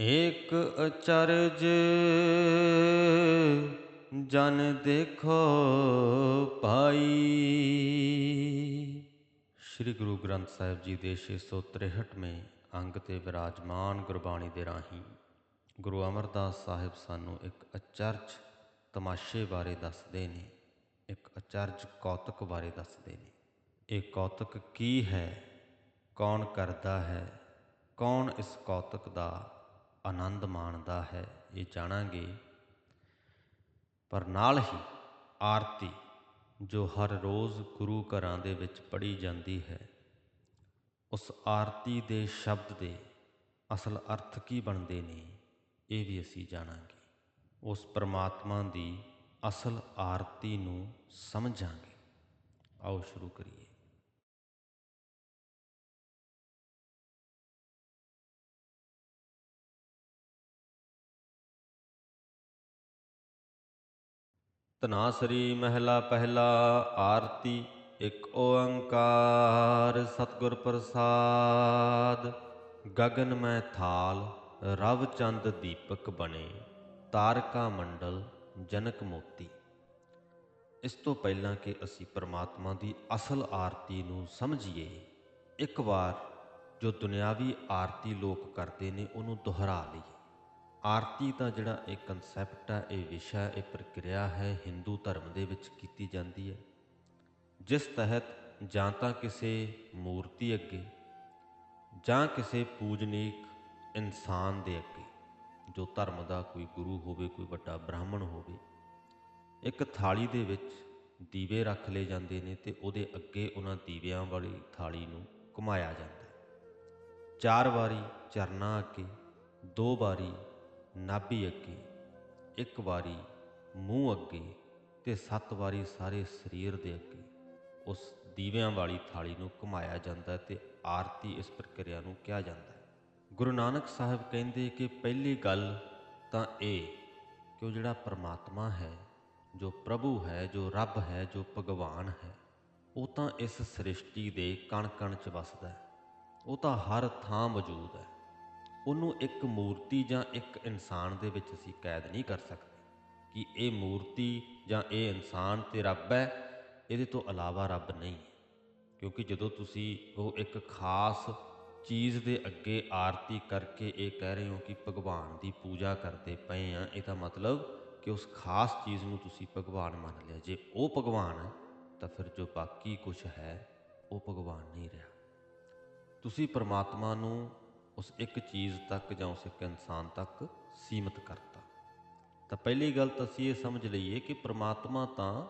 ਏਕ ਅਚਰਜ ਜਨ ਦੇਖੋ ਪਾਈ ਸ੍ਰੀ ਗੁਰੂ ਗ੍ਰੰਥ ਸਾਹਿਬ ਜੀ ਦੇ 663ਵੇਂ ਅੰਗ ਤੇ ਵਿਰਾਜਮਾਨ ਗੁਰਬਾਣੀ ਦੇ ਰਾਹੀਂ ਗੁਰੂ ਅਮਰਦਾਸ ਸਾਹਿਬ ਸਾਨੂੰ ਇੱਕ ਅਚਰਜ ਤਮਾਸ਼ੇ ਬਾਰੇ ਦੱਸਦੇ ਨੇ, ਇੱਕ ਅਚਰਜ ਕੌਤਕ ਬਾਰੇ ਦੱਸਦੇ ਨੇ। ਇਹ ਕੌਤਕ ਕੀ ਹੈ? ਕੌਣ ਕਰਦਾ ਹੈ? ਕੌਣ ਇਸ ਕੌਤਕ ਦਾ ਆਨੰਦ ਮਾਣਦਾ ਹੈ, ਇਹ ਜਾਣਾਂਗੇ। ਪਰ ਨਾਲ ਹੀ ਆਰਤੀ, ਜੋ ਹਰ ਰੋਜ਼ ਗੁਰੂ ਘਰਾਂ ਦੇ ਵਿੱਚ ਪੜ੍ਹੀ ਜਾਂਦੀ ਹੈ, ਉਸ ਆਰਤੀ ਦੇ ਸ਼ਬਦ ਦੇ ਅਸਲ ਅਰਥ ਕੀ ਬਣਦੇ ਨੇ, ਇਹ ਵੀ ਅਸੀਂ ਜਾਣਾਂਗੇ। ਉਸ ਪਰਮਾਤਮਾ ਦੀ ਅਸਲ ਆਰਤੀ ਨੂੰ ਸਮਝਾਂਗੇ। ਆਓ ਸ਼ੁਰੂ ਕਰੀਏ। ਤਨਾਸਰੀ ਮਹਿਲਾ ਪਹਿਲਾ, ਆਰਤੀ ਇੱਕ ਓੰਕਾਰ ਸਤਿਗੁਰ ਪ੍ਰਸਾਦ। ਗਗਨ ਮੈਂ ਥਾਲ, ਰਵ ਚੰਦ ਦੀਪਕ ਬਣੇ, ਤਾਰਕਾ ਮੰਡਲ ਜਨਕ ਮੋਤੀ। ਇਸ ਤੋਂ ਪਹਿਲਾਂ ਕਿ ਅਸੀਂ ਪਰਮਾਤਮਾ ਦੀ ਅਸਲ ਆਰਤੀ ਨੂੰ ਸਮਝੀਏ, ਇੱਕ ਵਾਰ ਜੋ ਦੁਨਿਆਵੀ ਆਰਤੀ ਲੋਕ ਕਰਦੇ ਨੇ ਉਹਨੂੰ ਦੁਹਰਾ ਲਈਏ। ਆਰਤੀ ਦਾ ਜਿਹੜਾ ਇਹ ਕਨਸੈਪਟ ਹੈ ਇਹ ਵਿਸ਼ਾ, ਇਹ ਪ੍ਰਕਿਰਿਆ ਹੈ ਹਿੰਦੂ ਧਰਮ ਦੇ ਵਿੱਚ ਕੀਤੀ ਜਾਂਦੀ ਹੈ। ਜਿਸ ਤਹਿਤ ਜਾਂ ਤਾਂ ਕਿਸੇ ਮੂਰਤੀ ਅੱਗੇ ਜਾਂ ਕਿਸੇ ਪੂਜਨੀਕ ਇਨਸਾਨ ਦੇ ਅੱਗੇ, ਜੋ ਧਰਮ ਦਾ ਕੋਈ ਗੁਰੂ ਹੋਵੇ, ਕੋਈ ਵੱਡਾ ਬ੍ਰਾਹਮਣ ਹੋਵੇ, ਇੱਕ ਥਾਲੀ ਦੇ ਵਿੱਚ ਦੀਵੇ ਰੱਖ ਲਏ ਜਾਂਦੇ ਨੇ ਤੇ ਉਹਦੇ ਅੱਗੇ ਉਹਨਾਂ ਦੀਵਿਆਂ ਵਾਲੀ ਥਾਲੀ ਨੂੰ ਘੁਮਾਇਆ ਜਾਂਦਾ ਹੈ। ਚਾਰ ਵਾਰੀ ਚਰਨਾਂ ਅੱਗੇ, ਦੋ ਵਾਰੀ ਨਾਭੀ ਅੱਗੇ, ਇੱਕ ਵਾਰੀ ਮੂੰਹ ਅੱਗੇ ਤੇ ਸੱਤ ਵਾਰੀ ਸਾਰੇ ਸਰੀਰ ਦੇ ਅੱਗੇ। ਉਸ ਦੀਵਿਆਂ ਵਾਲੀ ਥਾਲੀ ਨੂੰ ਘੁਮਾਇਆ ਜਾਂਦਾ ਤੇ ਆਰਤੀ ਇਸ ਪ੍ਰਕਿਰਿਆ ਨੂੰ ਕਿਹਾ ਜਾਂਦਾ ਹੈ। ਗੁਰੂ ਨਾਨਕ ਸਾਹਿਬ ਕਹਿੰਦੇ ਕਿ ਪਹਿਲੀ ਗੱਲ ਤਾਂ ਇਹ ਕਿ ਉਹ ਜਿਹੜਾ ਪਰਮਾਤਮਾ ਹੈ, ਜੋ ਪ੍ਰਭੂ ਹੈ, ਜੋ ਰੱਬ ਹੈ, ਜੋ ਭਗਵਾਨ ਹੈ, ਉਹ ਤਾਂ ਇਸ ਸ੍ਰਿਸ਼ਟੀ ਦੇ ਕਣ ਕਣ ਚ ਵਸਦਾ ਹੈ। ਉਹ ਤਾਂ ਹਰ ਥਾਂ ਮੌਜੂਦ ਹੈ। ਉਹਨੂੰ ਇੱਕ ਮੂਰਤੀ ਜਾਂ ਇੱਕ ਇਨਸਾਨ ਦੇ ਵਿੱਚ ਅਸੀਂ ਕੈਦ ਨਹੀਂ ਕਰ ਸਕਦੇ ਕਿ ਇਹ ਮੂਰਤੀ ਜਾਂ ਇਹ ਇਨਸਾਨ ਤੇ ਰੱਬ ਹੈ, ਇਹਦੇ ਤੋਂ ਇਲਾਵਾ ਰੱਬ ਨਹੀਂ ਕਿਉਂਕਿ ਜਦੋਂ ਤੁਸੀਂ ਉਹ ਇੱਕ ਖਾਸ ਚੀਜ਼ ਦੇ ਅੱਗੇ ਆਰਤੀ ਕਰਕੇ ਇਹ ਕਹਿ ਰਹੇ ਹੋ ਕਿ ਭਗਵਾਨ ਦੀ ਪੂਜਾ ਕਰਦੇ ਪਏ ਆ, ਇਹਦਾ ਮਤਲਬ ਕਿ ਉਸ ਖਾਸ ਚੀਜ਼ ਨੂੰ ਤੁਸੀਂ ਭਗਵਾਨ ਮੰਨ ਲਿਆ। ਜੇ ਉਹ ਭਗਵਾਨ ਹੈ, ਤਾਂ ਫਿਰ ਜੋ ਬਾਕੀ ਕੁਝ ਹੈ, ਉਹ ਭਗਵਾਨ ਨਹੀਂ ਰਿਹਾ। ਤੁਸੀਂ ਪਰਮਾਤਮਾ ਨੂੰ ਉਸ ਇੱਕ ਚੀਜ਼ ਤੱਕ ਜਾਂ ਉਸ ਇੱਕ ਇਨਸਾਨ ਤੱਕ ਸੀਮਿਤ ਕਰਤਾ। ਤਾਂ ਪਹਿਲੀ ਗੱਲ ਤਾਂ ਅਸੀਂ ਇਹ ਸਮਝ ਲਈਏ ਕਿ ਪ੍ਰਮਾਤਮਾ ਤਾਂ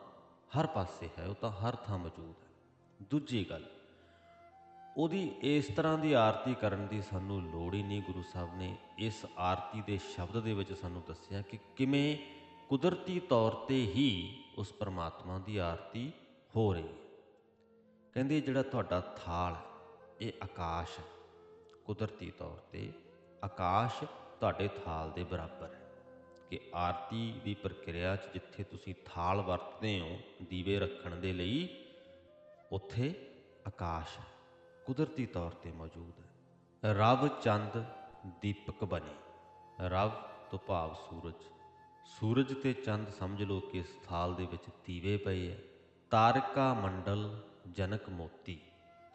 ਹਰ ਪਾਸੇ ਹੈ, ਉਹ ਤਾਂ ਹਰ ਥਾਂ ਮੌਜੂਦ ਹੈ। ਦੂਜੀ ਗੱਲ, ਉਹਦੀ ਇਸ ਤਰ੍ਹਾਂ ਦੀ ਆਰਤੀ ਕਰਨ ਦੀ ਸਾਨੂੰ ਲੋੜ ਹੀ ਨਹੀਂ ਗੁਰੂ ਸਾਹਿਬ ਨੇ ਇਸ ਆਰਤੀ ਦੇ ਸ਼ਬਦ ਦੇ ਵਿੱਚ ਸਾਨੂੰ ਦੱਸਿਆ ਕਿ ਕਿਵੇਂ ਕੁਦਰਤੀ ਤੌਰ ਤੇ ਹੀ ਉਸ ਪਰਮਾਤਮਾ ਦੀ ਆਰਤੀ ਹੋ ਰਹੀ ਹੈ। ਕਹਿੰਦੇ ਜਿਹੜਾ ਤੁਹਾਡਾ ਥਾਲ ਇਹ ਆਕਾਸ਼ ਹੈ। ਕੁਦਰਤੀ ਤੌਰ ਤੇ ਆਕਾਸ਼ ਤੁਹਾਡੇ ਥਾਲ ਦੇ ਬਰਾਬਰ ਹੈ। ਕਿ ਆਰਤੀ ਦੀ ਪ੍ਰਕਿਰਿਆ 'ਚ ਜਿੱਥੇ ਤੁਸੀਂ ਥਾਲ ਵਰਤਦੇ ਹੋ, ਦੀਵੇ ਰੱਖਣ ਦੇ ਲਈ, ਉੱਥੇ ਆਕਾਸ਼ ਕੁਦਰਤੀ ਤੌਰ ਤੇ ਮੌਜੂਦ ਹੈ। ਰਵ ਚੰਦ ਦੀਪਕ ਬਣੇ। ਰਵ ਤੋਂ ਭਾਵ ਸੂਰਜ। ਸੂਰਜ ਤੇ ਚੰਦ ਸਮਝ ਲਓ ਕਿ ਇਸ ਥਾਲ ਦੇ ਵਿੱਚ ਦੀਵੇ ਪਏ ਹੈ। ਤਾਰਕਾ ਮੰਡਲ ਜਨਕ ਮੋਤੀ।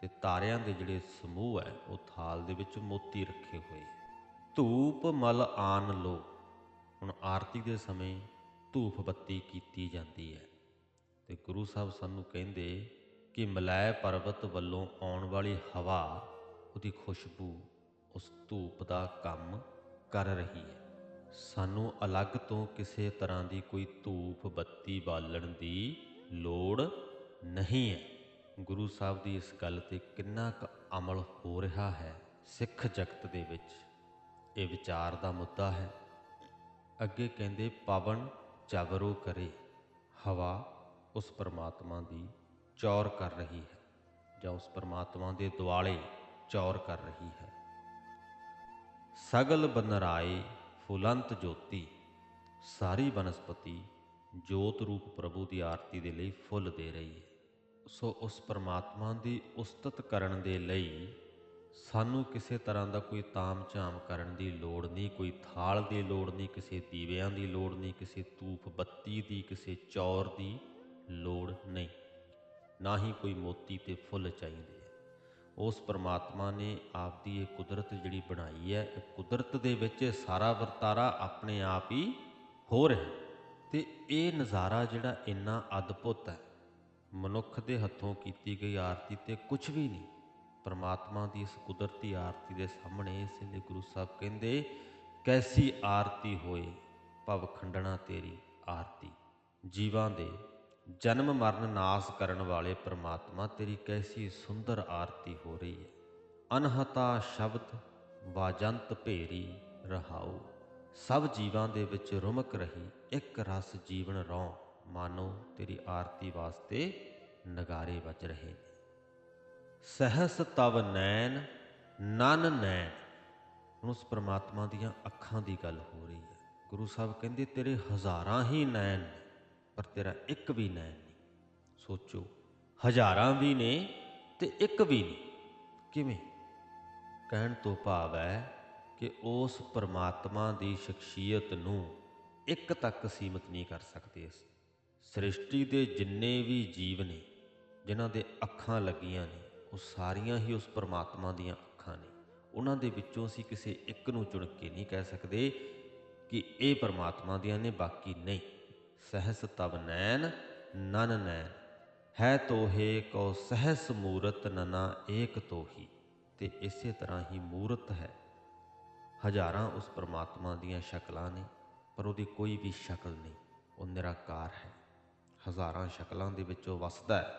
ਤੇ ਤਾਰਿਆਂ ਦੇ ਜਿਹੜੇ ਸਮੂਹ ਹੈ, ਉਹ ਥਾਲ ਦੇ ਵਿੱਚ ਮੋਤੀ ਰੱਖੇ ਹੋਏ ਧੂਪ ਮਲ ਆਨ ਲੋ। ਹੁਣ ਆਰਤੀ ਦੇ ਸਮੇਂ ਧੂਪ ਬੱਤੀ ਕੀਤੀ ਜਾਂਦੀ ਹੈ। ਤੇ ਗੁਰੂ ਸਾਹਿਬ ਸਾਨੂੰ ਕਹਿੰਦੇ ਕਿ ਮਲਾਇ ਪਰਬਤ ਵੱਲੋਂ ਆਉਣ ਵਾਲੀ ਹਵਾ, ਉਹਦੀ ਖੁਸ਼ਬੂ ਉਸ ਧੂਪ ਦਾ ਕੰਮ ਕਰ ਰਹੀ ਹੈ। ਸਾਨੂੰ ਅਲੱਗ ਤੋਂ ਕਿਸੇ ਤਰ੍ਹਾਂ ਦੀ ਕੋਈ ਧੂਪ ਬੱਤੀ ਬਾਲਣ ਦੀ ਲੋੜ ਨਹੀਂ ਹੈ। ਗੁਰੂ ਸਾਹਿਬ ਦੀ ਇਸ ਗੱਲ ਤੇ ਕਿੰਨਾ ਕੁ ਅਮਲ ਹੋ ਰਿਹਾ ਹੈ ਸਿੱਖ ਜਗਤ ਦੇ ਵਿੱਚ, ਇਹ ਵਿਚਾਰ ਦਾ ਮੁੱਦਾ ਹੈ। ਅੱਗੇ ਕਹਿੰਦੇ, ਪਵਨ ਚਵਰੋ ਕਰੇ, ਹਵਾ ਉਸ ਪਰਮਾਤਮਾ ਦੀ ਚੌਰ ਕਰ ਰਹੀ ਹੈ, ਜਾਂ ਉਸ ਪਰਮਾਤਮਾ ਦੇ ਦੁਆਲੇ ਚੌਰ ਕਰ ਰਹੀ ਹੈ। ਸਗਲ ਬਨਰਾਏ ਫੁਲੰਤ ਜੋਤੀ, ਸਾਰੀ ਬਨਸਪਤੀ ਜੋਤ ਰੂਪ ਪ੍ਰਭੂ ਦੀ ਆਰਤੀ ਦੇ ਲਈ ਫੁੱਲ ਦੇ ਰਹੀ ਹੈ। ਸੋ ਉਸ ਪਰਮਾਤਮਾ ਦੀ ਉਸਤਤ ਕਰਨ ਦੇ ਲਈ ਸਾਨੂੰ ਕਿਸੇ ਤਰ੍ਹਾਂ ਦਾ ਕੋਈ ਤਾਮ-ਝਾਮ ਕਰਨ ਦੀ ਲੋੜ ਨਹੀਂ, ਕੋਈ ਥਾਲ ਦੀ ਲੋੜ ਨਹੀਂ, ਕਿਸੇ ਦੀਵਿਆਂ ਦੀ ਲੋੜ ਨਹੀਂ, ਕਿਸੇ ਧੂਪ ਬੱਤੀ ਦੀ, ਕਿਸੇ ਚੌਰ ਦੀ ਲੋੜ ਨਹੀਂ। ਨਾ ਹੀ ਕੋਈ ਮੋਤੀ ਤੇ ਫੁੱਲ ਚਾਹੀਦੇ ਆ। ਉਸ ਪਰਮਾਤਮਾ ਨੇ ਆਪਦੀ ਇਹ ਕੁਦਰਤ ਜਿਹੜੀ ਬਣਾਈ ਹੈ, ਇਹ ਕੁਦਰਤ ਦੇ ਵਿੱਚ ਇਹ ਸਾਰਾ ਵਰਤਾਰਾ ਆਪਣੇ ਆਪ ਹੀ ਹੋ ਰਿਹਾ ਤੇ ਇਹ ਨਜ਼ਾਰਾ ਜਿਹੜਾ ਇੰਨਾ ਅਦਭੁਤ ਹੈ ਮਨੁੱਖ ਦੇ ਹੱਥੋਂ ਕੀਤੀ ਗਈ ਆਰਤੀ ਤੇ ਕੁਝ ਵੀ ਨਹੀਂ। ਪਰਮਾਤਮਾ ਦੀ ਇਸ ਕੁਦਰਤੀ ਆਰਤੀ ਦੇ ਸਾਹਮਣੇ ਇਸ ਲਈ ਗੁਰੂ ਸਾਹਿਬ ਕਹਿੰਦੇ, ਕੈਸੀ ਆਰਤੀ ਹੋਏ ਭਵ ਖੰਡਣਾ ਤੇਰੀ ਆਰਤੀ। ਜੀਵਾਂ ਦੇ ਜਨਮ ਮਰਨ ਨਾਸ ਕਰਨ ਵਾਲੇ ਪ੍ਰਮਾਤਮਾ, ਤੇਰੀ ਕੈਸੀ ਸੁੰਦਰ ਆਰਤੀ ਹੋ ਰਹੀ ਹੈ। ਅਨਹਤਾ ਸ਼ਬਦ ਵਾਜੰਤ ਭੇਰੀ ਰਹਾਉ। ਸਭ ਜੀਵਾਂ ਦੇ ਵਿੱਚ ਰੁਮਕ ਰਹੀ, ਇੱਕ ਰਸ ਜੀਵਨ ਰੋਂ। ਮਾਨੋ ਤੇਰੀ ਆਰਤੀ ਵਾਸਤੇ ਨਗਾਰੇ ਵੱਜ ਰਹੇ ਨੇ ਸਹਸ ਤਵ ਨੈਣ ਨਨ ਨੈਣ ਹੁਣ ਉਸ ਪ੍ਰਮਾਤਮਾ ਦੀਆਂ ਅੱਖਾਂ ਦੀ ਗੱਲ ਹੋ ਰਹੀ ਹੈ ਗੁਰੂ ਸਾਹਿਬ ਕਹਿੰਦੇ ਤੇਰੇ ਹਜ਼ਾਰਾਂ ਹੀ ਨੈਣ ਨੇ ਪਰ ਤੇਰਾ ਇੱਕ ਵੀ ਨੈਣ ਨਹੀਂ ਸੋਚੋ ਹਜ਼ਾਰਾਂ ਵੀ ਨੇ ਤੇ ਇੱਕ ਵੀ ਨਹੀਂ ਕਿਵੇਂ ਕਹਿਣ ਤੋਂ ਭਾਵ ਹੈ ਕਿ ਉਸ ਪਰਮਾਤਮਾ ਦੀ ਸ਼ਖਸੀਅਤ ਨੂੰ ਇੱਕ ਤੱਕ ਸੀਮਤ ਨਹੀਂ ਕਰ ਸਕਦੇ ਅਸੀਂ ਸ੍ਰਿਸ਼ਟੀ ਦੇ ਜਿੰਨੇ ਵੀ ਜੀਵ ਨੇ, ਜਿਨ੍ਹਾਂ ਦੇ ਅੱਖਾਂ ਲੱਗੀਆਂ ਨੇ, ਉਹ ਸਾਰੀਆਂ ਹੀ ਉਸ ਪਰਮਾਤਮਾ ਦੀਆਂ ਅੱਖਾਂ ਨੇ। ਉਹਨਾਂ ਦੇ ਵਿੱਚੋਂ ਅਸੀਂ ਕਿਸੇ ਇੱਕ ਨੂੰ ਚੁਣ ਕੇ ਨਹੀਂ ਕਹਿ ਸਕਦੇ ਕਿ ਇਹ ਪਰਮਾਤਮਾ ਦੀਆਂ ਨੇ, ਬਾਕੀ ਨਹੀਂ। ਸਹਸ ਤਵ ਨੈਣ, ਨਨ ਨੈਣ। ਹੈ ਤੋਹੇ ਕੋ ਸਹਸ ਮੂਰਤ ਨਨਾ ਏਕ ਤੋਹੀ। ਤੇ ਇਸੇ ਤਰ੍ਹਾਂ ਹੀ ਮੂਰਤ ਹੈ। ਹਜ਼ਾਰਾਂ ਉਸ ਪਰਮਾਤਮਾ ਦੀਆਂ ਸ਼ਕਲਾਂ ਨੇ, ਪਰ ਉਹਦੀ ਕੋਈ ਵੀ ਸ਼ਕਲ ਨਹੀਂ, ਉਹ ਨਿਰਾਕਾਰ ਹੈ। ਹਜ਼ਾਰਾਂ ਸ਼ਕਲਾਂ ਦੇ ਵਿੱਚ ਉਹ ਵਸਦਾ ਹੈ,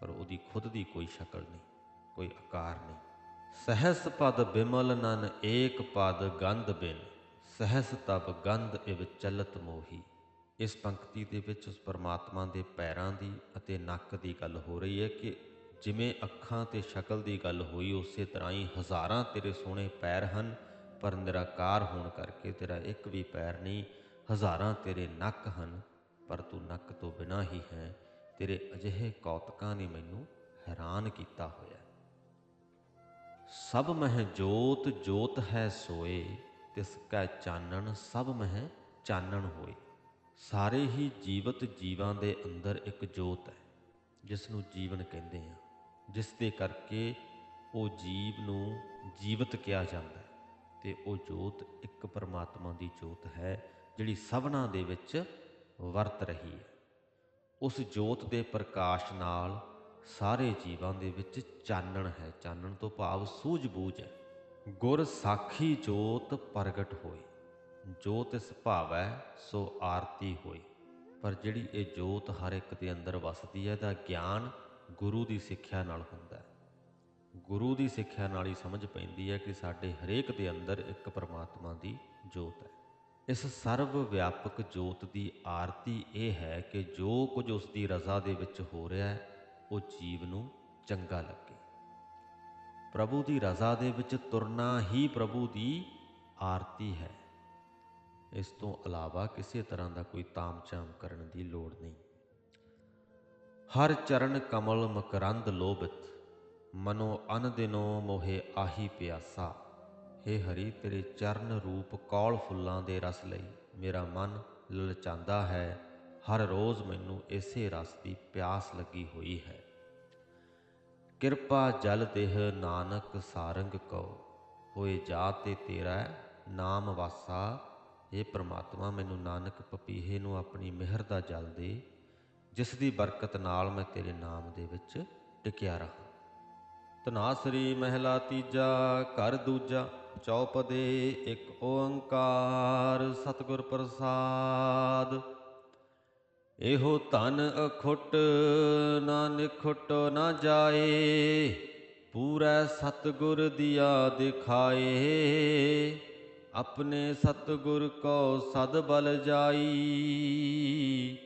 ਪਰ ਉਹਦੀ ਖੁਦ ਦੀ ਕੋਈ ਸ਼ਕਲ ਨਹੀਂ, ਕੋਈ ਆਕਾਰ ਨਹੀਂ। ਸਹਸ ਪਦ ਬਿਮਲ ਨਨ, ਏਕ ਪਦ ਗੰਧ ਬਿਨ। ਸਹਸ ਤਬ ਗੰਧ ਇਵ ਚਲਤ ਮੋਹੀ। ਇਸ ਪੰਕਤੀ ਦੇ ਵਿੱਚ ਉਸ ਪਰਮਾਤਮਾ ਦੇ ਪੈਰਾਂ ਦੀ ਅਤੇ ਨੱਕ ਦੀ ਗੱਲ ਹੋ ਰਹੀ ਹੈ ਕਿ ਜਿਵੇਂ ਅੱਖਾਂ ਤੇ ਸ਼ਕਲ ਦੀ ਗੱਲ ਹੋਈ, ਉਸੇ ਤਰ੍ਹਾਂ ਹੀ ਹਜ਼ਾਰਾਂ ਤੇਰੇ ਸੋਹਣੇ ਪੈਰ ਹਨ, ਪਰ ਨਿਰਾਕਾਰ ਹੋਣ ਕਰਕੇ ਤੇਰਾ ਇੱਕ ਵੀ ਪੈਰ ਨਹੀਂ, ਹਜ਼ਾਰਾਂ ਤੇਰੇ ਨੱਕ ਹਨ। ਪਰ ਤੂੰ ਨੱਕ ਤੋਂ ਬਿਨਾ ਹੀ ਹੈ। ਤੇਰੇ ਅਜਿਹੇ ਕੌਤਕਾਂ ਨੇ ਮੈਨੂੰ ਹੈਰਾਨ ਕੀਤਾ ਹੋਇਆ। ਸਭ ਮਹਿ ਜੋਤ ਜੋਤ ਹੈ ਸੋਏ। ਤਿਸ ਕੈ ਚਾਨਣ, ਸਭ ਮਹਿ ਚਾਨਣ ਹੋਏ। ਸਾਰੇ ਹੀ ਜੀਵਤ ਜੀਵਾਂ ਦੇ ਅੰਦਰ ਇੱਕ ਜੋਤ ਹੈ ਜਿਸ ਨੂੰ ਜੀਵਨ ਕਹਿੰਦੇ ਆ ਜਿਸ ਦੇ ਕਰਕੇ ਉਹ ਜੀਵ ਨੂੰ ਜੀਵਤ ਕਿਹਾ ਜਾਂਦਾ ਹੈ। ਤੇ ਉਹ ਜੋਤ ਇੱਕ ਪਰਮਾਤਮਾ ਦੀ ਜੋਤ ਹੈ, ਜਿਹੜੀ ਸਭਨਾ ਦੇ ਵਿੱਚ ਵਰਤ ਰਹੀ ਹੈ। ਉਸ ਜੋਤ ਦੇ ਪ੍ਰਕਾਸ਼ ਨਾਲ ਸਾਰੇ ਜੀਵਾਂ ਦੇ ਵਿੱਚ ਚਾਨਣ ਹੈ। ਚਾਨਣ ਤੋਂ ਭਾਵ ਸੂਝ-ਬੂਝ ਹੈ। ਗੁਰ ਸਾਖੀ ਜੋਤ ਪ੍ਰਗਟ ਹੋਈ ਜੋਤ ਇਸ ਭਾਵ ਸੋ ਆਰਤੀ ਹੋਈ ਪਰ ਜਿਹੜੀ ਇਹ ਜੋਤ ਹਰ ਇੱਕ ਦੇ ਅੰਦਰ ਵਸਦੀ ਹੈ ਦਾ ਗਿਆਨ ਗੁਰੂ ਦੀ ਸਿੱਖਿਆ ਨਾਲ ਹੁੰਦਾ ਹੈ। ਗੁਰੂ ਦੀ ਸਿੱਖਿਆ ਨਾਲ ਹੀ ਸਮਝ ਪੈਂਦੀ ਹੈ ਕਿ ਸਾਡੇ ਹਰੇਕ ਦੇ ਅੰਦਰ ਇੱਕ ਪਰਮਾਤਮਾ ਦੀ ਜੋਤ ਹੈ। ਇਸ ਸਰਵ ਵਿਆਪਕ ਜੋਤ ਦੀ ਆਰਤੀ ਇਹ ਹੈ ਕਿ ਜੋ ਕੁਝ ਉਸ ਦੀ ਰਜ਼ਾ ਦੇ ਵਿੱਚ ਹੋ ਰਿਹਾ ਹੈ, ਉਹ ਜੀਵ ਨੂੰ ਚੰਗਾ ਲੱਗੇ। ਪ੍ਰਭੂ ਦੀ ਰਜ਼ਾ ਦੇ ਵਿੱਚ ਤੁਰਨਾ ਹੀ ਪ੍ਰਭੂ ਦੀ ਆਰਤੀ ਹੈ। ਇਸ ਤੋਂ ਇਲਾਵਾ ਕਿਸੇ ਤਰ੍ਹਾਂ ਦਾ ਕੋਈ ਤਾਮਝਾਮ ਕਰਨ ਦੀ ਲੋੜ ਨਹੀਂ। ਹਰ ਚਰਨ ਕਮਲ ਮਕਰੰਦ ਲੋਭਿਤ, ਮਨੋ ਅਨ ਦਿਨੋ ਮੋਹੇ ਆਹੀ ਪਿਆਸਾ। ਹੇ ਹਰੀ, ਤੇਰੇ ਚਰਨ ਰੂਪ ਕੌਲ ਫੁੱਲਾਂ ਦੇ ਰਸ ਲਈ। ਮੇਰਾ ਮਨ ਲਲਚਾਂਦਾ ਹੈ, ਹਰ ਰੋਜ਼ ਮੈਨੂੰ ਇਸੇ ਰਸ ਦੀ ਪਿਆਸ ਲੱਗੀ ਹੋਈ ਹੈ। ਕਿਰਪਾ ਜਲ ਦੇਹ ਨਾਨਕ ਸਾਰੰਗ ਕਉ, ਹੋਏ ਜਾ ਤੇ ਤੇਰਾ ਨਾਮ ਵਾਸਾ। ਇਹ ਪ੍ਰਮਾਤਮਾ, ਮੈਨੂੰ ਨਾਨਕ ਪਪੀਹੇ ਨੂੰ ਆਪਣੀ ਮਿਹਰ ਦਾ ਜਲ ਦੇ, ਜਿਸ ਦੀ ਬਰਕਤ ਨਾਲ ਮੈਂ ਤੇਰੇ ਨਾਮ ਦੇ ਵਿੱਚ ਟਿਕਿਆ ਰਹਾ। ਤਨਾਸਰੀ ਮਹਿਲਾ ਤੀਜਾ, ਘਰ ਦੂਜਾ, ਚੌਪਦੇ ਇੱਕ ਓੰਕਾਰ, ਸਤਿਗੁਰ ਪ੍ਰਸਾਦ। ਇਹੋ ਧਨ ਅਖੁੱਟ ਨਾ ਨਿਖੁੱਟ ਨਾ ਜਾਏ, ਪੂਰਾ ਸਤਿਗੁਰ ਦਿਆ ਦਿਖਾਏ। ਆਪਣੇ ਸਤਿਗੁਰ ਕੋ ਸਦ ਬਲ ਜਾਈ,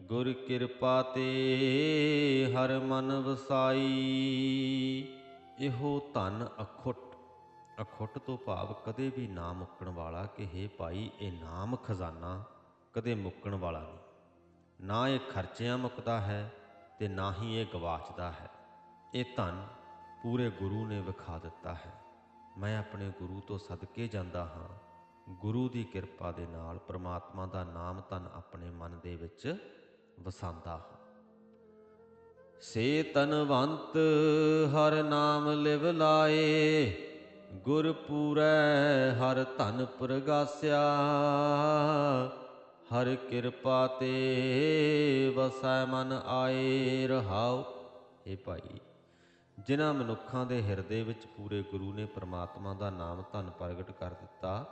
ਗੁਰ ਕਿਰਪਾ ਤੇ ਹਰ ਮਨ ਵਸਾਈ। ਇਹੋ ਧਨ ਅਖੁੱਟ ਅਖੁੱਟ ਤੋਂ ਭਾਵ ਕਦੇ ਵੀ ਨਾ ਮੁੱਕਣ ਵਾਲਾ ਕਿ हे ਭਾਈ, ਇਹ ਨਾਮ ਖਜ਼ਾਨਾ ਕਦੇ ਮੁੱਕਣ ਵਾਲਾ ਨਹੀਂ। ਨਾ ਇਹ ਖਰਚਿਆਂ ਮੁੱਕਦਾ ਹੈ ਤੇ ਨਾ ਹੀ ਇਹ ਗਵਾਚਦਾ ਹੈ। ਇਹ ਧਨ ਪੂਰੇ ਗੁਰੂ ਨੇ ਵਿਖਾ ਦਿੱਤਾ ਹੈ। ਮੈਂ ਆਪਣੇ ਗੁਰੂ ਤੋਂ ਸਦਕੇ ਜਾਂਦਾ ਹਾਂ। ਗੁਰੂ ਦੀ ਕਿਰਪਾ ਦੇ ਨਾਲ ਪ੍ਰਮਾਤਮਾ ਦਾ ਨਾਮ ਧਨ ਆਪਣੇ ਮਨ ਦੇ ਵਿੱਚ ਵਸਾਉਂਦਾ ਹਾਂ। ਸੇ ਤਨਵੰਤ ਹਰ ਨਾਮ ਲਿਵ ਲਾਏ ਗੁਰ ਪੂਰੈ ਹਰ ਧਨ ਪ੍ਰਗਾਸਿਆ। ਹਰ ਕਿਰਪਾ ਤੇ ਵਸੈ ਮਨ ਆਏ ਰਹਾਉ। ਏ ਭਾਈ, ਜਿਨ੍ਹਾਂ ਮਨੁੱਖਾਂ ਦੇ ਹਿਰਦੇ ਵਿੱਚ ਪੂਰੇ ਗੁਰੂ ਨੇ ਪ੍ਰਮਾਤਮਾ ਦਾ ਨਾਮ ਧਨ ਪ੍ਰਗਟ ਕਰ ਦਿੱਤਾ,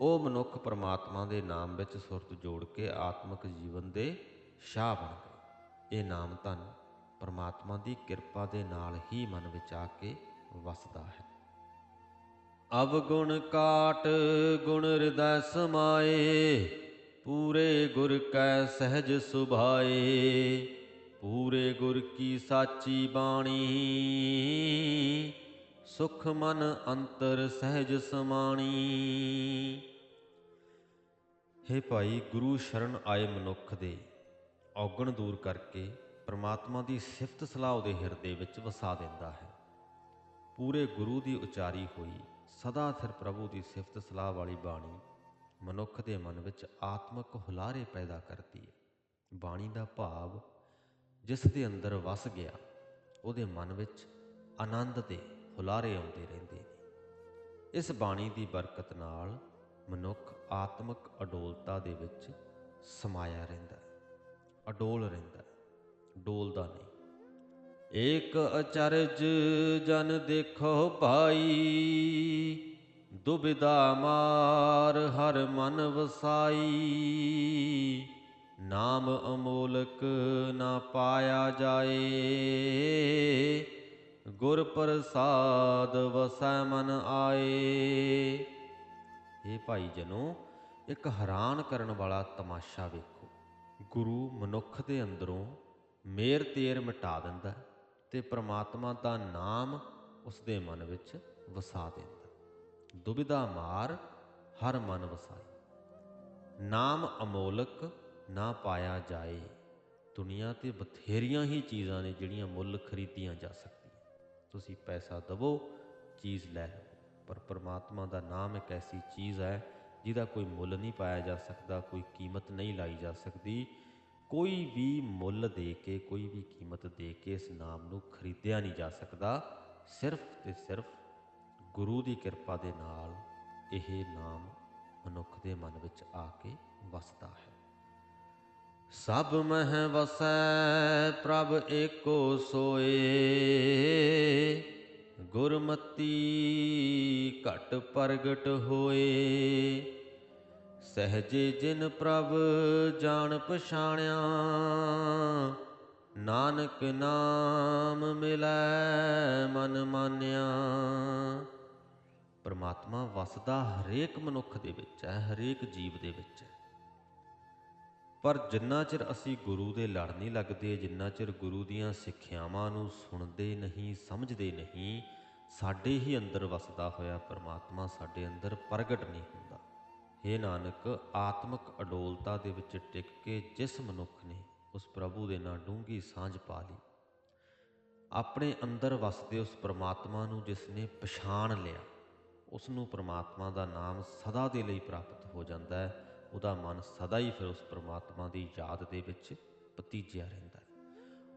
ਉਹ ਮਨੁੱਖ ਪ੍ਰਮਾਤਮਾ ਦੇ ਨਾਮ ਵਿੱਚ ਸੁਰਤ ਜੋੜ ਕੇ ਆਤਮਿਕ ਜੀਵਨ ਦੇ ਸ਼ਾਹ ਬਣ ਗਏ। ਇਹ ਨਾਮ ਧਨ ਪਰਮਾਤਮਾ ਦੀ ਕਿਰਪਾ ਦੇ ਨਾਲ ਹੀ ਮਨ ਵਿੱਚ ਆ ਕੇ ਵਸਦਾ ਹੈ। ਅਵਗੁਣ ਕਾਟ ਗੁਣ ਹਿਰਦੈ ਸਮਾਏ, ਪੂਰੇ ਗੁਰ ਕੈ ਸਹਿਜ ਸੁਭਾਏ, ਪੂਰੇ ਗੁਰ ਕੀ ਸਾਚੀ ਬਾਣੀ, ਸੁਖ ਮਨ ਅੰਤਰ ਸਹਿਜ ਸਮਾਣੀ। ਹੇ ਭਾਈ ਗੁਰੂ ਸ਼ਰਨ ਆਏ ਮਨੁੱਖ ਦੇ ਔਗਣ ਦੂਰ ਕਰਕੇ ਪ੍ਰਮਾਤਮਾ ਦੀ ਸਿਫਤ ਸਲਾਹ ਉਹਦੇ ਹਿਰਦੇ ਵਿੱਚ ਵਸਾ ਦਿੰਦਾ ਹੈ। ਪੂਰੇ ਗੁਰੂ ਦੀ ਉਚਾਰੀ ਹੋਈ, ਸਦਾ ਸਿਰ ਪ੍ਰਭੂ ਦੀ ਸਿਫਤ ਸਲਾਹ ਵਾਲੀ ਬਾਣੀ ਮਨੁੱਖ ਦੇ ਮਨ ਵਿੱਚ ਆਤਮਿਕ ਹੁਲਾਰੇ ਪੈਦਾ ਕਰਦੀ ਹੈ। ਬਾਣੀ ਦਾ ਭਾਵ ਜਿਸ ਦੇ ਅੰਦਰ ਵਸ ਗਿਆ, ਉਹਦੇ ਮਨ ਵਿੱਚ ਆਨੰਦ ਦੇ ਹੁਲਾਰੇ ਆਉਂਦੇ ਰਹਿੰਦੇ ਨੇ। ਇਸ ਬਾਣੀ ਦੀ ਬਰਕਤ ਨਾਲ ਮਨੁੱਖ ਆਤਮਿਕ ਅਡੋਲਤਾ ਦੇ ਵਿੱਚ ਸਮਾਇਆ ਰਹਿੰਦਾ ਅਡੋਲ ਰਹਿੰਦਾ ਡੋਲਦਾ ਨਹੀਂ। ਏਕ ਅਚਰਜ ਜਨ ਦੇਖੋ ਭਾਈ ਦੁਬਿਦਾ ਮਾਰ ਹਰ ਮਨ ਵਸਾਈ। ਨਾਮ ਅਮੋਲਕ ਨਾ ਪਾਇਆ ਜਾਏ, ਗੁਰ ਪ੍ਰਸਾਦ ਵਸੈ ਮਨ ਆਏ। ਇਹ ਭਾਈ ਜਨੋ, ਇੱਕ ਹੈਰਾਨ ਕਰਨ ਵਾਲਾ ਤਮਾਸ਼ਾ ਵੇਖੋ। ਗੁਰੂ ਮਨੁੱਖ ਦੇ ਅੰਦਰੋਂ ਮੇਰ ਤੇਰ ਮਿਟਾ ਦਿੰਦਾ ਹੈ ਤੇ ਪ੍ਰਮਾਤਮਾ ਦਾ ਨਾਮ ਉਸ ਦੇ ਮਨ ਵਿੱਚ ਵਸਾ ਦਿੰਦਾ ਦੁਬਿਧਾ ਮਾਰ ਹਰ ਮਨ ਵਸਾਈ। ਨਾਮ ਅਮੋਲਕ ਨਾ ਪਾਇਆ ਜਾਏ। ਦੁਨੀਆ ਤੇ ਬਥੇਰੀਆਂ ਹੀ ਚੀਜ਼ਾਂ ਨੇ ਜਿਹੜੀਆਂ ਮੁੱਲ ਖਰੀਦੀਆਂ ਜਾ ਸਕਦੀਆਂ। ਤੁਸੀਂ ਪੈਸਾ ਦਵੋ, ਚੀਜ਼ ਲੈ ਲਓ ਪਰ ਪ੍ਰਮਾਤਮਾ ਦਾ ਨਾਮ ਇੱਕ ਐਸੀ ਚੀਜ਼ ਹੈ ਜਿਹਦਾ ਕੋਈ ਮੁੱਲ ਨਹੀਂ ਪਾਇਆ ਜਾ ਸਕਦਾ, ਕੋਈ ਕੀਮਤ ਨਹੀਂ ਲਾਈ ਜਾ ਸਕਦੀ, ਕੋਈ ਵੀ ਮੁੱਲ ਦੇ ਕੇ, ਕੋਈ ਵੀ ਕੀਮਤ ਦੇ ਕੇ ਇਸ ਨਾਮ ਨੂੰ ਖਰੀਦਿਆ ਨਹੀਂ ਜਾ ਸਕਦਾ। ਸਿਰਫ ਤੇ ਸਿਰਫ ਗੁਰੂ ਦੀ ਕਿਰਪਾ ਦੇ ਨਾਲ ਇਹ ਨਾਮ ਮਨੁੱਖ ਦੇ ਮਨ ਵਿੱਚ ਆ ਕੇ ਵਸਦਾ ਹੈ। ਸਭ ਮਹਿ ਵਸੈ ਪ੍ਰਭ ਏਕੋ ਸੋਏ। ਗੁਰਮਤੀ ਘਟ ਪ੍ਰਗਟ ਹੋਏ। ਸਹਜੇ ਜਿਨ ਪ੍ਰਭ ਜਾਣ ਪਛਾਣਿਆ, ਨਾਨਕ ਨਾਮ ਮਿਲੈ ਮਨ ਮਾਨਿਆ। ਪਰਮਾਤਮਾ ਵਸਦਾ ਹਰੇਕ ਮਨੁੱਖ ਦੇ ਵਿੱਚ ਹੈ, ਹਰੇਕ ਜੀਵ ਦੇ ਵਿੱਚ। ਹੈ ਪਰ ਜਿੰਨਾ ਚਿਰ ਅਸੀਂ ਗੁਰੂ ਦੇ ਲੜ ਨਹੀਂ ਲੱਗਦੇ, ਜਿੰਨਾ ਚਿਰ ਗੁਰੂ ਦੀਆਂ ਸਿੱਖਿਆਵਾਂ ਨੂੰ ਸੁਣਦੇ ਨਹੀਂ, ਸਮਝਦੇ ਨਹੀਂ, ਸਾਡੇ ਹੀ ਅੰਦਰ ਵਸਦਾ ਹੋਇਆ ਪਰਮਾਤਮਾ ਸਾਡੇ ਅੰਦਰ ਪ੍ਰਗਟ ਨਹੀਂ ਹੁੰਦਾ। हे ਨਾਨਕ, ਆਤਮਿਕ ਅਡੋਲਤਾ ਦੇ ਵਿੱਚ ਟਿਕ ਕੇ ਜਿਸ ਮਨੁੱਖ ਨੇ ਉਸ ਪ੍ਰਭੂ ਦੇ ਨਾਲ ਡੂੰਗੀ ਸਾਂਝ ਪਾ ਲਈ। ਆਪਣੇ ਅੰਦਰ ਵਸਦੇ ਉਸ ਪ੍ਰਮਾਤਮਾ ਨੂੰ ਜਿਸ ਨੇ ਪਛਾਣ ਲਿਆ, ਉਸ ਨੂੰ ਪ੍ਰਮਾਤਮਾ ਦਾ ਨਾਮ ਸਦਾ ਦੇ ਲਈ ਪ੍ਰਾਪਤ ਹੋ ਜਾਂਦਾ ਹੈ। ਉਹਦਾ ਮਨ ਸਦਾ ਹੀ ਫਿਰ ਉਸ ਪ੍ਰਮਾਤਮਾ ਦੀ ਯਾਦ ਦੇ ਵਿੱਚ ਪਤੀਜਿਆ ਰਹਿੰਦਾ ਹੈ।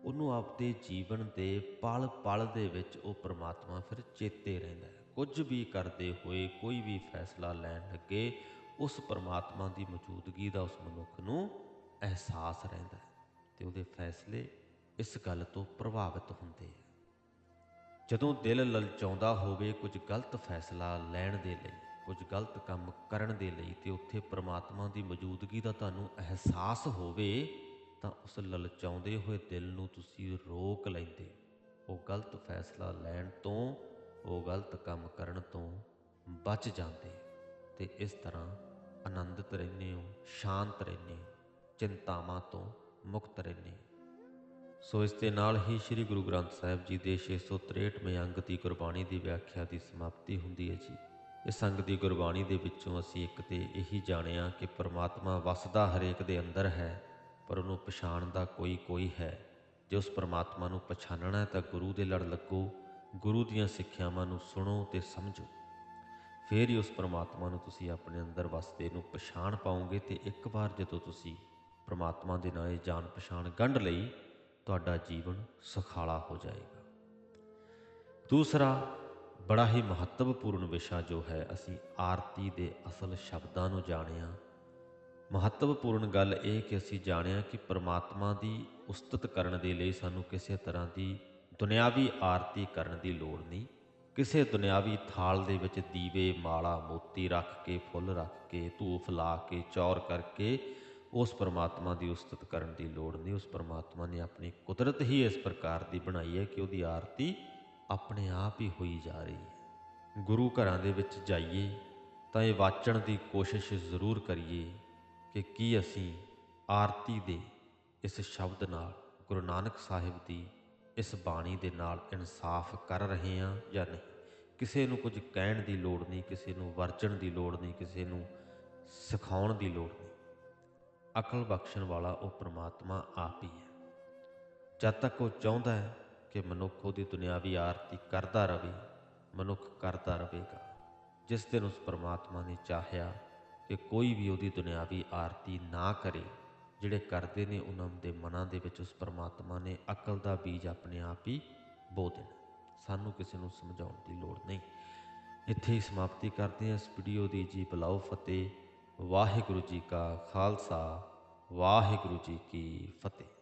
ਉਹਨੂੰ ਆਪਦੇ ਜੀਵਨ ਦੇ ਪਲ ਪਲ ਦੇ ਵਿੱਚ ਉਹ ਪ੍ਰਮਾਤਮਾ ਫਿਰ ਚੇਤੇ ਰਹਿੰਦਾ ਹੈ। ਕੁਝ ਵੀ ਕਰਦੇ ਹੋਏ, ਕੋਈ ਵੀ ਫੈਸਲਾ ਲੈਣ ਲੱਗੇ, ਉਸ ਪ੍ਰਮਾਤਮਾ ਦੀ ਮੌਜੂਦਗੀ ਦਾ ਉਸ ਮਨੁੱਖ ਨੂੰ ਅਹਿਸਾਸ ਰਹਿੰਦਾ ਹੈ ਤੇ ਉਹਦੇ ਫੈਸਲੇ ਇਸ ਗੱਲ ਤੋਂ ਪ੍ਰਭਾਵਿਤ ਹੁੰਦੇ ਆ। ਜਦੋਂ ਦਿਲ ਲਲਚਾਉਂਦਾ ਹੋਵੇ, ਕੁਝ ਗਲਤ ਫੈਸਲਾ ਲੈਣ ਦੇ ਲਈ ਕੁਝ ਗਲਤ ਕੰਮ ਕਰਨ ਦੇ ਲਈ ਤੇ ਉੱਥੇ ਪ੍ਰਮਾਤਮਾ ਦੀ ਮੌਜੂਦਗੀ ਦਾ ਤੁਹਾਨੂੰ ਅਹਿਸਾਸ ਹੋਵੇ, ਤਾਂ ਉਸ ਲਲਚਾਉਂਦੇ ਹੋਏ ਦਿਲ ਨੂੰ ਤੁਸੀਂ ਰੋਕ ਲੈਂਦੇ। ਉਹ ਗਲਤ ਫੈਸਲਾ ਲੈਣ ਤੋਂ, ਉਹ ਗਲਤ ਕੰਮ ਕਰਨ ਤੋਂ ਬਚ ਜਾਂਦੇ। ਤੇ ਇਸ ਤਰ੍ਹਾਂ ਆਨੰਦਿਤ ਰਹਿੰਦੇ ਹੋ, ਸ਼ਾਂਤ ਰਹਿੰਦੇ ਹੋ, ਚਿੰਤਾਵਾਂ ਤੋਂ ਮੁਕਤ ਰਹਿੰਦੇ ਸੋ ਇਸ ਦੇ ਨਾਲ ਹੀ ਸ੍ਰੀ ਗੁਰੂ ਗ੍ਰੰਥ ਸਾਹਿਬ ਜੀ ਦੇ 663ਵੇਂ ਅੰਗ ਦੀ ਗੁਰਬਾਣੀ ਦੀ ਵਿਆਖਿਆ ਦੀ ਸਮਾਪਤੀ ਹੁੰਦੀ ਹੈ ਜੀ। ਇਸ ਸੰਗ ਦੀ ਗੁਰਬਾਣੀ ਦੇ ਵਿੱਚੋਂ ਅਸੀਂ ਇੱਕ ਤੇ ਇਹੀ ਜਾਣਿਆ ਕਿ ਪਰਮਾਤਮਾ ਵਸਦਾ ਹਰੇਕ ਦੇ ਅੰਦਰ ਹੈ, ਪਰ ਉਹਨੂੰ ਪਛਾਣ ਦਾ ਕੋਈ ਕੋਈ ਹੈ। ਜੇ ਉਸ ਪਰਮਾਤਮਾ ਨੂੰ ਪਛਾਣਨਾ ਹੈ ਤਾਂ ਗੁਰੂ ਦੇ ਲੜ ਲੱਗੋ, ਗੁਰੂ ਦੀਆਂ ਸਿੱਖਿਆਵਾਂ ਨੂੰ ਸੁਣੋ ਤੇ ਸਮਝੋ। ਫੇਰ ਹੀ ਉਸ ਪਰਮਾਤਮਾ ਨੂੰ ਤੁਸੀਂ ਆਪਣੇ ਅੰਦਰ ਵਸਦੇ ਨੂੰ ਪਛਾਣ ਪਾਓਗੇ ਤੇ ਇੱਕ ਵਾਰ ਜਦੋਂ ਤੁਸੀਂ ਪਰਮਾਤਮਾ ਦੇ ਨਾਲ ਇਹ ਜਾਣ ਪਛਾਣ ਗੰਢ ਲਈ, ਤੁਹਾਡਾ ਜੀਵਨ ਸੁਖਾਲਾ ਹੋ ਜਾਏਗਾ। ਦੂਸਰਾ ਬੜਾ ਹੀ ਮਹੱਤਵਪੂਰਨ ਵਿਸ਼ਾ ਜੋ ਹੈ, ਅਸੀਂ ਆਰਤੀ ਦੇ ਅਸਲ ਸ਼ਬਦਾਂ ਨੂੰ ਜਾਣਿਆ। ਮਹੱਤਵਪੂਰਨ ਗੱਲ ਇਹ ਕਿ ਅਸੀਂ ਜਾਣਿਆ ਕਿ ਪ੍ਰਮਾਤਮਾ ਦੀ ਉਸਤਤ ਕਰਨ ਦੇ ਲਈ ਸਾਨੂੰ ਕਿਸੇ ਤਰ੍ਹਾਂ ਦੀ ਦੁਨਿਆਵੀ ਆਰਤੀ ਕਰਨ ਦੀ ਲੋੜ ਨਹੀਂ। ਕਿਸੇ ਦੁਨਿਆਵੀ ਥਾਲ ਦੇ ਵਿੱਚ ਦੀਵੇ, ਮਾਲਾ, ਮੋਤੀ ਰੱਖ ਕੇ, ਫੁੱਲ ਰੱਖ ਕੇ, ਧੂਫ ਲਾ ਕੇ, ਚੌਰ ਕਰਕੇ ਉਸ ਪਰਮਾਤਮਾ ਦੀ ਉਸਤਤ ਕਰਨ ਦੀ ਲੋੜ ਨਹੀਂ। ਉਸ ਪਰਮਾਤਮਾ ਨੇ ਆਪਣੀ ਕੁਦਰਤ ਹੀ ਇਸ ਪ੍ਰਕਾਰ ਦੀ ਬਣਾਈ ਹੈ ਕਿ ਉਹਦੀ ਆਰਤੀ ਆਪਣੇ ਆਪ ਹੀ ਹੋਈ ਜਾ ਰਹੀ ਹੈ। ਗੁਰੂ ਘਰਾਂ ਦੇ ਵਿੱਚ ਜਾਈਏ ਤਾਂ ਇਹ ਵਾਚਣ ਦੀ ਕੋਸ਼ਿਸ਼ ਜ਼ਰੂਰ ਕਰੀਏ ਕਿ ਕੀ ਅਸੀਂ ਆਰਤੀ ਦੇ ਇਸ ਸ਼ਬਦ ਨਾਲ ਗੁਰੂ ਨਾਨਕ ਸਾਹਿਬ ਦੀ ਇਸ ਬਾਣੀ ਦੇ ਨਾਲ ਇਨਸਾਫ ਕਰ ਰਹੇ ਹਾਂ ਜਾਂ ਨਹੀਂ। ਕਿਸੇ ਨੂੰ ਕੁਝ ਕਹਿਣ ਦੀ ਲੋੜ ਨਹੀਂ, ਕਿਸੇ ਨੂੰ ਵਰਜਣ ਦੀ ਲੋੜ ਨਹੀਂ, ਕਿਸੇ ਨੂੰ ਸਿਖਾਉਣ ਦੀ ਲੋੜ ਨਹੀਂ। ਅਕਲ ਬਖਸ਼ਣ ਵਾਲਾ ਉਹ ਪ੍ਰਮਾਤਮਾ ਆਪ ਹੀ ਹੈ। ਜਦ ਤੱਕ ਉਹ ਚਾਹੁੰਦਾ ਹੈ ਕਿ ਮਨੁੱਖ ਉਹਦੀ ਦੁਨਿਆਵੀ ਆਰਤੀ ਕਰਦਾ ਰਹੇ ਮਨੁੱਖ ਕਰਦਾ ਰਹੇਗਾ ਜਿਸ ਦਿਨ ਉਸ ਪਰਮਾਤਮਾ ਨੇ ਚਾਹਿਆ ਕਿ ਕੋਈ ਵੀ ਉਹਦੀ ਦੁਨਿਆਵੀ ਆਰਤੀ ਨਾ ਕਰੇ, ਜਿਹੜੇ ਕਰਦੇ ਨੇ ਉਹਨਾਂ ਦੇ ਮਨਾਂ ਦੇ ਵਿੱਚ ਉਸ ਪਰਮਾਤਮਾ ਨੇ ਅਕਲ ਦਾ ਬੀਜ ਆਪਣੇ ਆਪ ਹੀ ਬੋ ਦੇਣਾ। ਸਾਨੂੰ ਕਿਸੇ ਨੂੰ ਸਮਝਾਉਣ ਦੀ ਲੋੜ ਨਹੀਂ। ਇੱਥੇ ਹੀ ਸਮਾਪਤੀ ਕਰਦੇ ਹਾਂ ਇਸ ਵੀਡੀਓ ਦੀ। ਜੀ ਬਲਾਓ ਫਤਿਹ। ਵਾਹਿਗੁਰੂ ਜੀ ਕਾ ਖਾਲਸਾ। ਵਾਹਿਗੁਰੂ ਜੀ ਕੀ ਫਤਿਹ।